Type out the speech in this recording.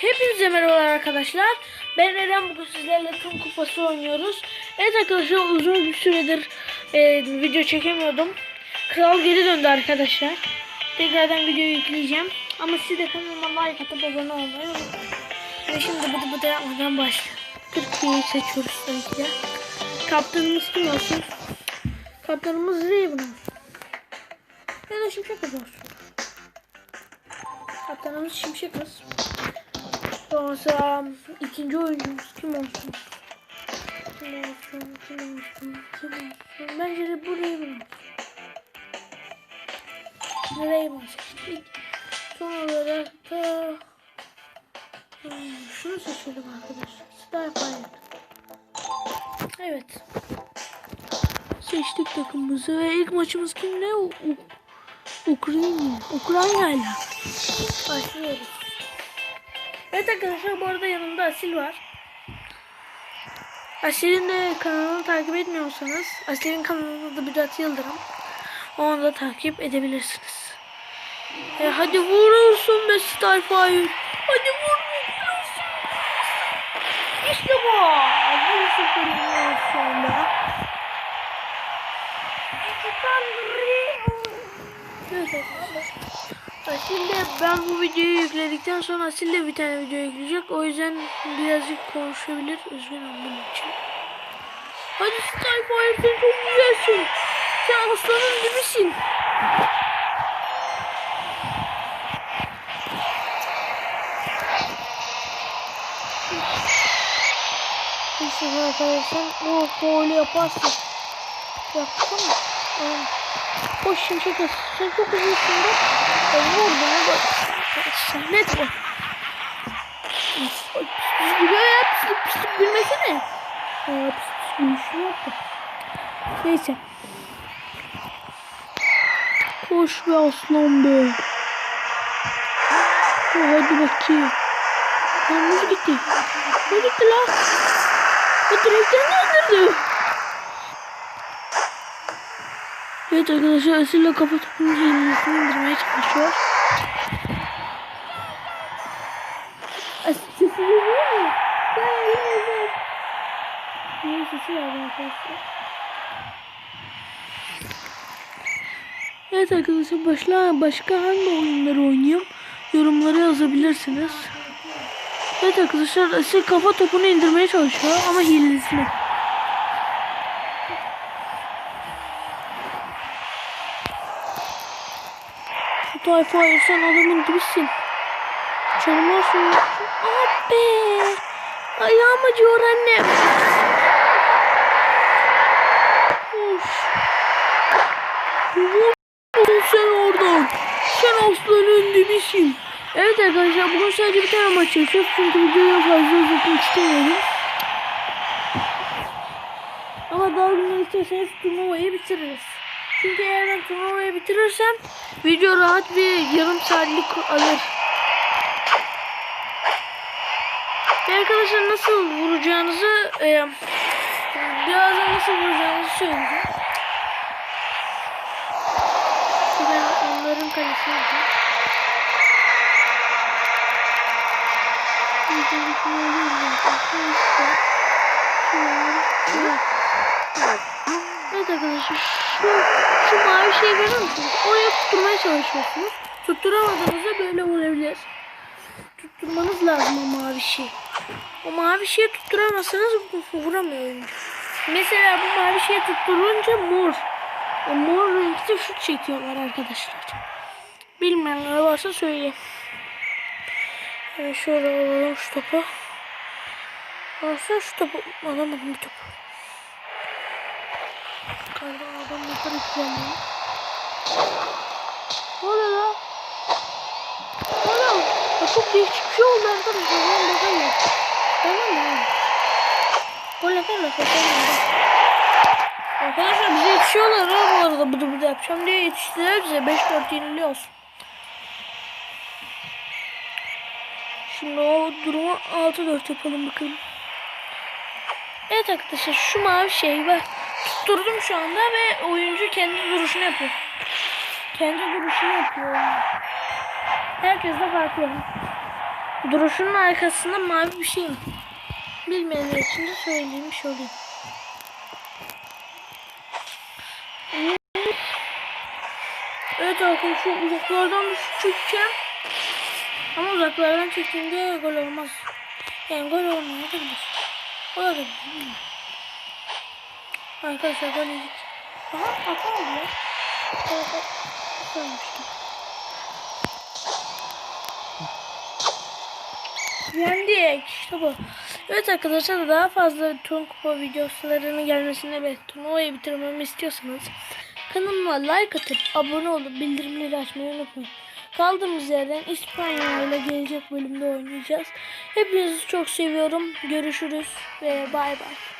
Hepinize merhabalar arkadaşlar. Ben Eren bugün sizlerle tüm kupası oynuyoruz. Evet arkadaşlar uzun bir süredir e, video çekemiyordum. Kral geri döndü arkadaşlar. Tekrardan video yükleyeceğim. Ama siz de kanalıma like atıp abone olmayı unutmayın. Ve şimdi bıdı bıdı yapmadan başlayalım. Türkiye'yi seçiyoruz tabii ki de. Kaptanımız kim olsun? Kaptanımız Raven olsun. Ya da Şimşek olsun. Kaptanımız Şimşek Kız. Sonra ikinci oyuncumuz kim olsun? Kim olsun? Kim olsun? Kim olsun? Bence de bu Raven olsun. Raven seçtik. Son olarak da hmm, şunu seçelim arkadaşlar. Starfire. Evet. Seçtik takımımızı ve ilk maçımız kimle? Ukrayna. Ukrayna ile. Başlıyoruz. Evet arkadaşlar bu arada yanımda Asil var. Asil'in de kanalını takip etmiyorsanız Asil'in kanalında da Müdat Yıldırım. Onu da takip edebilirsiniz. E, hadi vurulsun be Starfire. Hadi vur vurulsun. İşte bu. Vurulsun kırmızı şu anda. Evet Şimdi ben bu videoyu yükledikten sonra Asil de bir tane video yükleyecek. O yüzden birazcık konuşabilir. Üzgünüm bunun için. Hadi Starfire sen çok güzelsin. Sen aslanın gibisin. Neyse arkadaşlar bu böyle yaparsın. Yapsana. Aa. Hoş şimşek kız. Sen çok uzunsun da. Ben vurdum bak. Sahnet bu. Pis pis gülüyor ya. Pis pis pis gülmesene. Aa, pis pis gülüşünü yaptı. Neyse. Koş be aslan be. Oh, hadi bakayım. Lan nasıl gitti? Ne gitti lan? Bu direkten indirdi. Evet arkadaşlar Asil'le kafa topunun hilesini indirmeye çalışıyor. Sesi geliyor mu? Niye sesi var arkadaşlar? Evet arkadaşlar başla, başka hangi oyunları oynuyorum? Yorumlara yazabilirsiniz. Evet arkadaşlar Asil kafa topunu indirmeye çalışıyor ama hilesini. Tayfa sen adamın gibisin. Çalmazsın. Abi. Ayağım acıyor anne. Of. Vurdun sen oradan. Sen aslanın dibisin. Evet arkadaşlar bugün sadece bir tane maç yapacağız. Çünkü videoyu fazla uzatmak istemiyorum. Ama daha günler istiyorsanız turnuvayı bitiririz. Çünkü eğer ben turnuvayı bitirirsem video rahat bir yarım saatlik alır. Arkadaşlar nasıl vuracağınızı e, birazdan nasıl vuracağınızı söyleyeceğim. Ben onların kalesine gideyim. Evet arkadaşlar şu, şu mavi şeyi görüyor musunuz? Oraya tutturmaya çalışıyorsunuz. Tutturamadığınızda böyle olabilir. Tutturmanız lazım o mavi şeyi. O mavi şeyi tutturamazsanız vuramıyor oyuncu. Mesela bu mavi şeyi tutturunca mor. O mor renkte şut çekiyorlar arkadaşlar. Bilmeyenler varsa söyleyeyim. Yani şöyle alalım şu topu. Aslında şu topu alamadım bu topu. Galiba adam yukarı yüklenmiyor. Ne oluyor lan? Ya çok değişik bir şey oldu arkadaşlar. Ben bakalım. Tamam mı? Gol atarlar. Arkadaşlar bize yetişiyorlar ha bu arada. Bıdı bıdı yapacağım diye yetiştiler bize. 5-4 yeniliyoruz. Şimdi o durumu 6-4 yapalım bakalım. Evet arkadaşlar şu mavi şey bak. Tutturdum şu anda ve oyuncu kendi duruşunu yapıyor. Kendi duruşunu yapıyor. Herkes de farklı. Duruşunun arkasında mavi bir şey var. Bilmeyenler için de söylemiş olayım. Evet arkadaşlar uzaklardan çekeceğim. Ama uzaklardan çektiğimde gol olmaz. Yani gol olmayabilir. Olabilir. Arkadaşlar gol yedik. Aha atamadı ya. Evet, evet. Sanmıştım. Yendik. İşte bu. Evet arkadaşlar daha fazla turn kupa videolarının gelmesini ve turnuvayı bitirmemi istiyorsanız kanalıma like atıp abone olup bildirimleri açmayı unutmayın. Kaldığımız yerden İspanya ile gelecek bölümde oynayacağız. Hepinizi çok seviyorum. Görüşürüz ve bay bay.